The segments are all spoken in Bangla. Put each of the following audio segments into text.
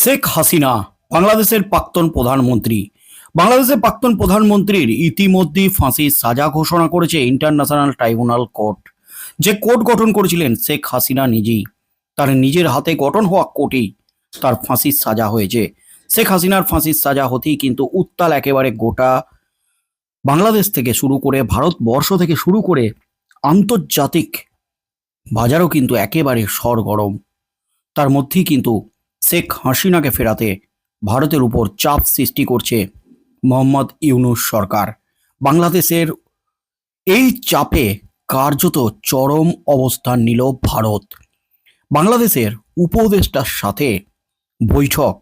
শেখ হাসিনা, বাংলাদেশের প্রাক্তন প্রধানমন্ত্রী। বাংলাদেশের প্রাক্তন প্রধানমন্ত্রীর ইতিমধ্যেই ফাঁসির সাজা ঘোষণা করেছে ইন্টারন্যাশনাল ট্রাইব্যুনাল কোর্ট। যে কোর্ট গঠন করেছিলেন শেখ হাসিনা নিজেই, তার নিজের হাতে গঠন হওয়া কোর্টেই তার ফাঁসির সাজা হয়েছে। শেখ হাসিনার ফাঁসির সাজা হতেই কিন্তু উত্তাল একেবারে গোটা বাংলাদেশ থেকে শুরু করে ভারতবর্ষ থেকে শুরু করে আন্তর্জাতিক বাজারও কিন্তু একেবারে সরগরম। তার মধ্যেই কিন্তু শেখ হাসিনাকে ফেরাতে ভারতের উপর চাপ সৃষ্টি করছে মোহাম্মদ ইউনুস সরকার। বাংলাদেশের এই চাপে কার্যত চরম অবস্থান নিল ভারত। বাংলাদেশের উপদেষ্টার সাথে বৈঠক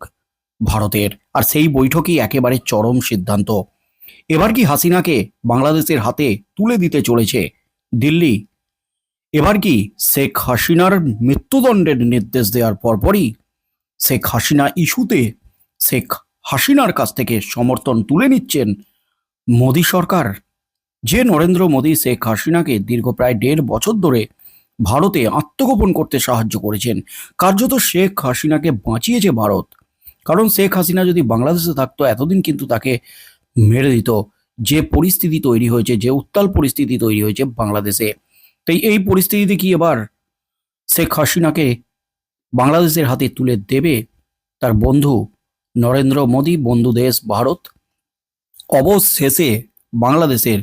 ভারতের, আর সেই বৈঠকই একেবারে চরম সিদ্ধান্ত। এবার কি হাসিনাকে বাংলাদেশের হাতে তুলে দিতে চলেছে দিল্লি? এবার কি শেখ হাসিনার মৃত্যুদণ্ডের নির্দেশ দেওয়ার পরপরই শেখ হাসিনা ইস্যুতে শেখ হাসিনার কাছ থেকে সমর্থন তুলে নিচ্ছেন মোদী সরকার। যে নরেন্দ্র মোদী শেখ হাসিনাকে দীর্ঘ প্রায় দেড় বছর ধরে ভারতে আত্মগোপন করতে সাহায্য করেছেন, কার্যত শেখ হাসিনাকে বাঁচিয়েছে ভারত। কারণ শেখ হাসিনা যদি বাংলাদেশে থাকতো, এতদিন কিন্তু তাকে মেরে দিত। যে পরিস্থিতি তৈরি হয়েছে, যে উত্তাল পরিস্থিতি তৈরি হয়েছে বাংলাদেশে। তাই এই পরিস্থিতিতে কি এবার শেখ হাসিনাকে বাংলাদেশের হাতে তুলে দেবে তার বন্ধু নরেন্দ্র মোদী, বন্ধু দেশ ভারত। অবশেষে বাংলাদেশের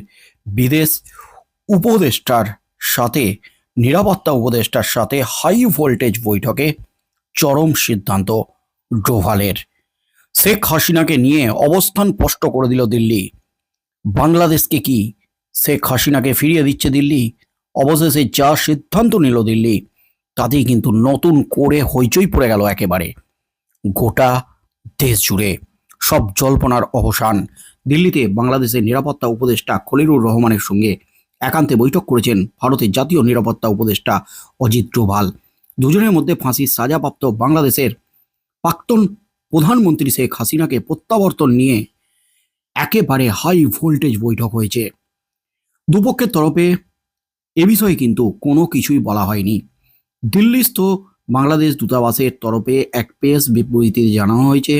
বিদেশ উপদেষ্টার সাথে, নিরাপত্তা উপদেষ্টার সাথে হাই ভোল্টেজ বৈঠকে চরম সিদ্ধান্ত ডোভালের। শেখ হাসিনাকে নিয়ে অবস্থান স্পষ্ট করে দিল দিল্লি। বাংলাদেশকে কি শেখ হাসিনাকে ফিরিয়ে দিচ্ছে দিল্লি? অবশেষে যা সিদ্ধান্ত নিল দিল্লি তাতেই কিন্তু নতুন করে হইচই পড়ে গেল একেবারে। গোটা দেশ জুড়ে সব জল্পনার অবসান। দিল্লিতে বাংলাদেশের নিরাপত্তা উপদেষ্টা খলিলুর রহমানের সঙ্গে একান্তে বৈঠক করেছেন ভারতের জাতীয় নিরাপত্তা উপদেষ্টা অজিত ডোভাল। দুজনের মধ্যে ফাঁসির সাজাপ্রাপ্ত বাংলাদেশের প্রাক্তন প্রধানমন্ত্রী শেখ হাসিনাকে প্রত্যাবর্তন নিয়ে একেবারে হাই ভোল্টেজ বৈঠক হয়েছে। দুপক্ষের তরফে এ বিষয়ে কিন্তু কোনো কিছুই বলা হয়নি। দিল্লিস্থ বাংলাদেশ দূতাবাসের তরফে এক প্রেস বিবৃতিতে জানানো হয়েছে,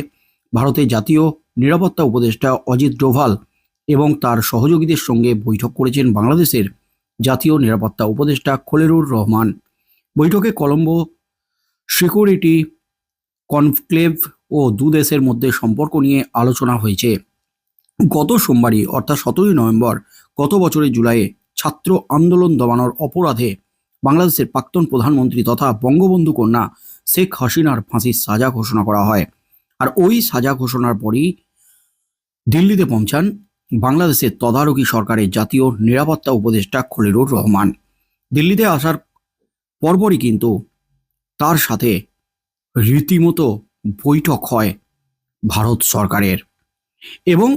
ভারতের জাতীয় নিরাপত্তা উপদেষ্টা অজিত ডোভাল এবং তার সহযোগীদের সঙ্গে বৈঠক করেছেন বাংলাদেশের জাতীয় নিরাপত্তা উপদেষ্টা খলেরুর রহমান। বৈঠকে কলম্বো সিকিউরিটি কনক্লেভ ও দু দেশের মধ্যে সম্পর্ক নিয়ে আলোচনা হয়েছে। গত সোমবারই, অর্থাৎ সতেরোই নভেম্বর, গত বছরের জুলাইয়ে ছাত্র আন্দোলন দমানোর অপরাধে বাংলাদেশের প্রাক্তন প্রধানমন্ত্রী তথা বঙ্গবন্ধু কন্যা শেখ হাসিনার ফাঁসির সাজা ঘোষণা করা হয়। আর ওই সাজা ঘোষণার পরই দিল্লিতে পৌঁছান বাংলাদেশের তদারকি সরকারের জাতীয় নিরাপত্তা উপদেষ্টা খলিলুর রহমান। দিল্লিতে আসার পরপরই কিন্তু তার সাথে রীতিমতো বৈঠক হয় ভারত সরকারের। এবং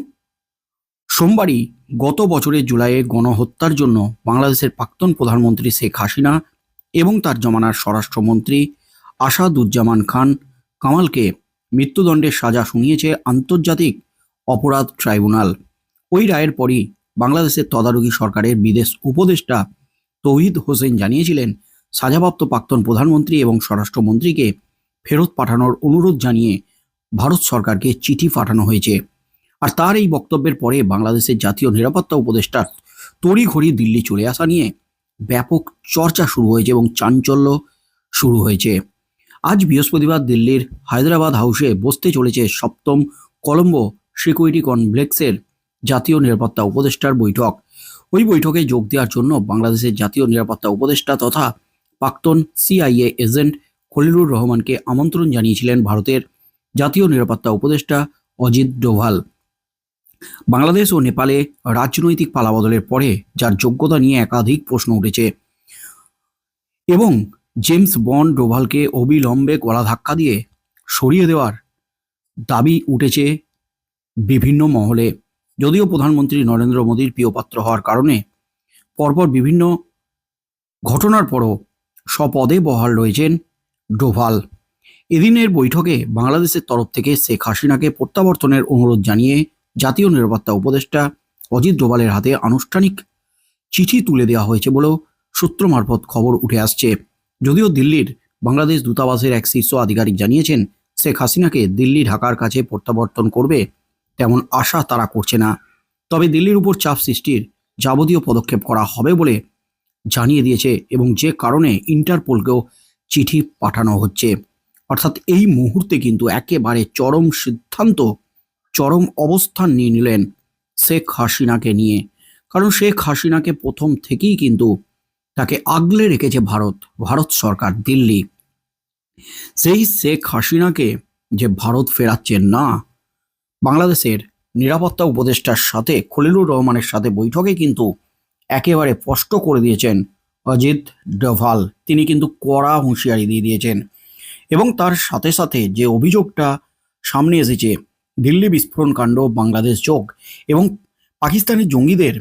সোমবারই গত বছরের জুলাইয়ে গণহত্যার জন্য বাংলাদেশের প্রাক্তন প্রধানমন্ত্রী শেখ হাসিনা এবং তার জমানার স্বরাষ্ট্রমন্ত্রী আসাদুজ্জামান খান কামালকে মৃত্যুদণ্ডের সাজা শুনিয়েছে আন্তর্জাতিক অপরাধ ট্রাইব্যুনাল। ওই রায়ের পরই বাংলাদেশের তদারকি সরকারের বিদেশ উপদেষ্টা তৌহিদ হোসেন জানিয়েছিলেন, সাজাপ্রাপ্ত প্রাক্তন প্রধানমন্ত্রী এবং স্বরাষ্ট্রমন্ত্রীকে ফেরত পাঠানোর অনুরোধ জানিয়ে ভারত সরকারকে চিঠি পাঠানো হয়েছে। আর তার এই বক্তব্যের পরে বাংলাদেশের জাতীয় নিরাপত্তা উপদেষ্টার তড়িঘড়ি দিল্লি চলে আসা নিয়ে ব্যাপক চর্চা শুরু হয়েছে এবং চাঞ্চল্য শুরু হয়েছে। আজ বৃহস্পতিবার দিল্লির হায়দ্রাবাদ হাউসে বসতে চলেছে সপ্তম কলম্বো সিকিউরিটি কমপ্লেক্সের জাতীয় নিরাপত্তা উপদেষ্টার বৈঠক। ওই বৈঠকে যোগ দেওয়ার জন্য বাংলাদেশের জাতীয় নিরাপত্তা উপদেষ্টা তথা প্রাক্তন সিআইএ এজেন্ট খলিলুর রহমানকে আমন্ত্রণ জানিয়েছিলেন ভারতের জাতীয় নিরাপত্তা উপদেষ্টা অজিত ডোভাল। বাংলাদেশ ও নেপালে রাজনৈতিক পালাবদলের পরে যার যোগ্যতা নিয়ে একাধিক প্রশ্ন উঠেছে। এবং জেমস বন্ড ডোভালকে অবিলম্বে গলা ধাক্কা দিয়ে সরিয়ে দেওয়ার দাবি উঠেছে বিভিন্ন মহলে। যদিও প্রধানমন্ত্রী নরেন্দ্র মোদীর প্রিয়পাত্র হওয়ার কারণে পরপর বিভিন্ন ঘটনার পরও স্বপদে বহাল রয়েছেন ডোভাল। এদিনের বৈঠকে বাংলাদেশের তরফ থেকে শেখ হাসিনাকে প্রত্যাবর্তনের অনুরোধ জানিয়ে জাতীয় নিরাপত্তা উপদেষ্টা অজিত ডোভালের হাতে আনুষ্ঠানিক চিঠি তুলে দেওয়া হয়েছে বলেও সূত্র মারফত খবর উঠে আসছে। যদিও দিল্লির বাংলাদেশ দূতাবাসের এক শীর্ষ আধিকারিক জানিয়েছেন, শেখ হাসিনাকে দিল্লি ঢাকার কাছে প্রত্যাবর্তন করবে তেমন আশা তারা করছে না। তবে দিল্লির উপর চাপ সৃষ্টির যাবতীয় পদক্ষেপ করা হবে বলে জানিয়ে দিয়েছে এবং যে কারণে ইন্টারপোলকেও চিঠি পাঠানো হচ্ছে। অর্থাৎ এই মুহূর্তে কিন্তু একেবারে চরম সিদ্ধান্ত চরম অবস্থান নিয়ে নিলেন শেখ হাসিনাকে নিয়ে। কারণ শেখ হাসিনাকে প্রথম থেকেই কিন্তু তাকে আগলে রেখেছে ভারত ভারত সরকার দিল্লি। সেই শেখ হাসিনাকে যে ভারত ফেরাচ্ছেন না, বাংলাদেশের নিরাপত্তা উপদেষ্টার সাথে, খলিলুর রহমানের সাথে বৈঠকে কিন্তু একেবারে স্পষ্ট করে দিয়েছেন অজিত ডোভাল। তিনি কিন্তু কড়া হুঁশিয়ারি দিয়ে দিয়েছেন। এবং তার সাথে সাথে যে অভিযোগটা সামনে এসেছে দিল্লি বিস্ফোরণ কাণ্ড, বাংলাদেশ যোগ এবং পাকিস্তানি জঙ্গিদের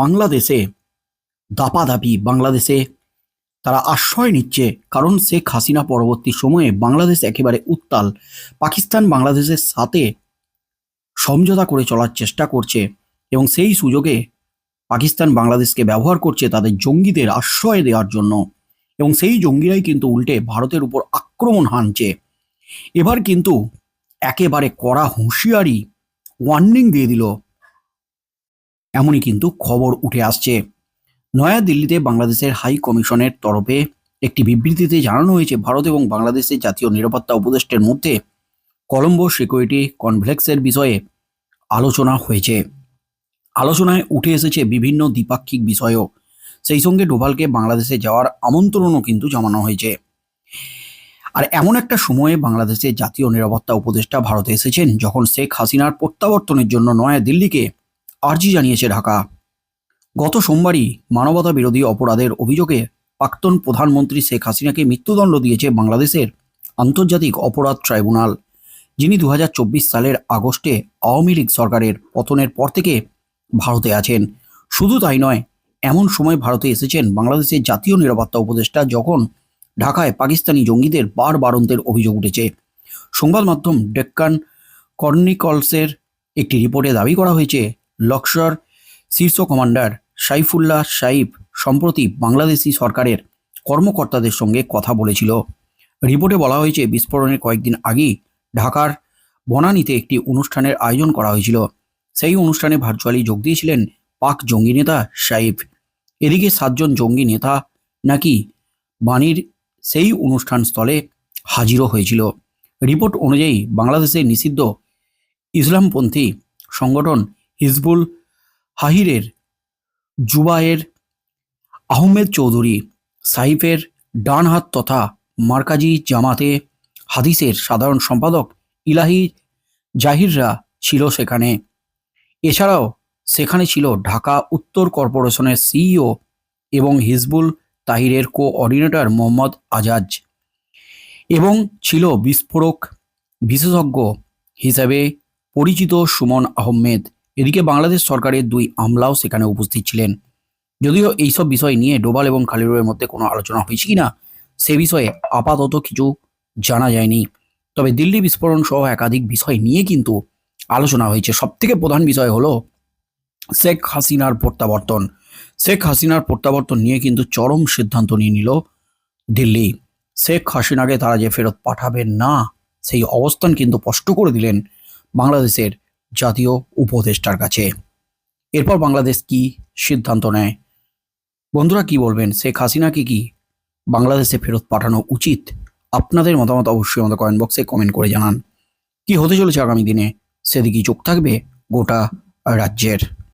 বাংলাদেশে দাপাদাপি, বাংলাদেশে তারা আশ্রয় নিচ্ছে কারণ শেখ হাসিনা পরবর্তী সময়ে বাংলাদেশ একেবারে উত্তাল, পাকিস্তান বাংলাদেশের সাথে সমঝোতা করে চলার চেষ্টা করছে এবং সেই সুযোগে পাকিস্তান বাংলাদেশকে ব্যবহার করছে তাদের জঙ্গিদের আশ্রয় দেওয়ার জন্য এবং সেই জঙ্গিরাই কিন্তু উল্টে ভারতের উপর আক্রমণ হানছে। এবার কিন্তু একেবারে কড়া হুঁশিয়ারি ওয়ার্নিং দিয়ে দিল। এমনই কিন্তু খবর উঠে আসছে। নয়া দিল্লিতে বাংলাদেশের হাই কমিশনের তরফে একটি বিবৃতিতে জানানো হয়েছে, ভারত এবং বাংলাদেশের জাতীয় নিরাপত্তা উপদেষ্টের মধ্যে কলম্বো সিকিউরিটি কনফ্লেক্সের বিষয়ে আলোচনা হয়েছে। আলোচনায় উঠে এসেছে বিভিন্ন দ্বিপাক্ষিক বিষয়ও। সেই সঙ্গে ডোভালকে বাংলাদেশে যাওয়ার আমন্ত্রণও কিন্তু জানানো হয়েছে। আর এমন একটা সময়ে বাংলাদেশের জাতীয় নিরাপত্তা উপদেষ্টা ভারতে এসেছেন যখন শেখ হাসিনার প্রত্যাবর্তনের জন্য নয়া দিল্লিকে আর্জি জানিয়েছে ঢাকা। গত সোমবারই মানবতা বিরোধী অপরাধের অভিযোগে প্রাক্তন প্রধানমন্ত্রী শেখ হাসিনাকে মৃত্যুদণ্ড দিয়েছে বাংলাদেশের আন্তর্জাতিক অপরাধ ট্রাইব্যুনাল, যিনি দু হাজার চব্বিশ সালের আগস্টে আওয়ামী লীগ সরকারের পতনের পর থেকে ভারতে আছেন। শুধু তাই নয়, এমন সময় ভারতে এসেছেন বাংলাদেশের জাতীয় নিরাপত্তা উপদেষ্টা যখন ঢাকায় পাকিস্তানি জঙ্গিদের বার বারন্তের অভিযোগ উঠেছে। সংবাদ মাধ্যম ডেক্কান কর্নিকলসের একটি রিপোর্টে দাবি করা হয়েছে, লক্সর শীর্ষ কমান্ডার সাইফুল্লাহ সাইফ সম্প্রতি বাংলাদেশি সরকারের কর্মকর্তাদের সঙ্গে কথা বলেছিল। রিপোর্টে বলা হয়েছে, বিস্ফোরণের কয়েকদিন আগেই ঢাকার বনানীতে একটি অনুষ্ঠানের আয়োজন করা হয়েছিল। সেই অনুষ্ঠানে ভার্চুয়ালি যোগ দিয়েছিলেন পাক জঙ্গি নেতা সাইফ। এদিকে সাতজন জঙ্গি নেতা নাকি বাণীর সেই অনুষ্ঠান স্থলে হাজিরও হয়েছিল। রিপোর্ট অনুযায়ী বাংলাদেশে নিষিদ্ধ ইসলামপন্থী সংগঠন হিজবুল হাহিরের জুবায়ের আহমেদ চৌধুরী, সাইফের ডান হাত তথা মার্কাজি জামাতে হাদিসের সাধারণ সম্পাদক ইলাহি জাহিররা ছিল সেখানে। এছাড়াও সেখানে ছিল ঢাকা উত্তর কর্পোরেশনের সিইও এবং হিজবুল তাহিরের কোঅর্ডিনেটর মোহাম্মদ আজাজ এবং ছিল বিস্ফোরক বিশেষজ্ঞ হিসাবে পরিচিত সুমন আহমেদ। এদিকে বাংলাদেশ সরকারের দুই আমলাও সেখানে উপস্থিত ছিলেন। যদিও এইসব বিষয় নিয়ে ডোবাল এবং খালিরুরের মধ্যে কোনো আলোচনা হয়েছে কিনা, সে বিষয়ে আপাতত কিছু জানা যায়নি। তবে দিল্লি বিস্ফোরণ সহ একাধিক বিষয় নিয়ে কিন্তু আলোচনা হয়েছে। সবথেকে প্রধান বিষয় হলো শেখ হাসিনার প্রত্যাবর্তন। শেখ হাসিনার প্রত্যাবর্তন নিয়ে কিন্তু চরম সিদ্ধান্ত নিয়ে নিল দিল্লি। শেখ হাসিনাকে তারা যে ফেরত পাঠাবেন না, সেই অবস্থান কিন্তু স্পষ্ট করে দিলেন বাংলাদেশের জাতীয় উপদেষ্টার কাছে। এরপর বাংলাদেশ কি সিদ্ধান্ত নেয়? বন্ধুরা, কি বলবেন? শেখ হাসিনাকে কি বাংলাদেশে ফেরত পাঠানো উচিত? আপনাদের মতামত অবশ্যই আমাদের কমেন্ট বক্সে কমেন্ট করে জানান। কি হতে চলেছে আগামী দিনে? সেদিকেই চোখ থাকবে গোটা রাজ্যের।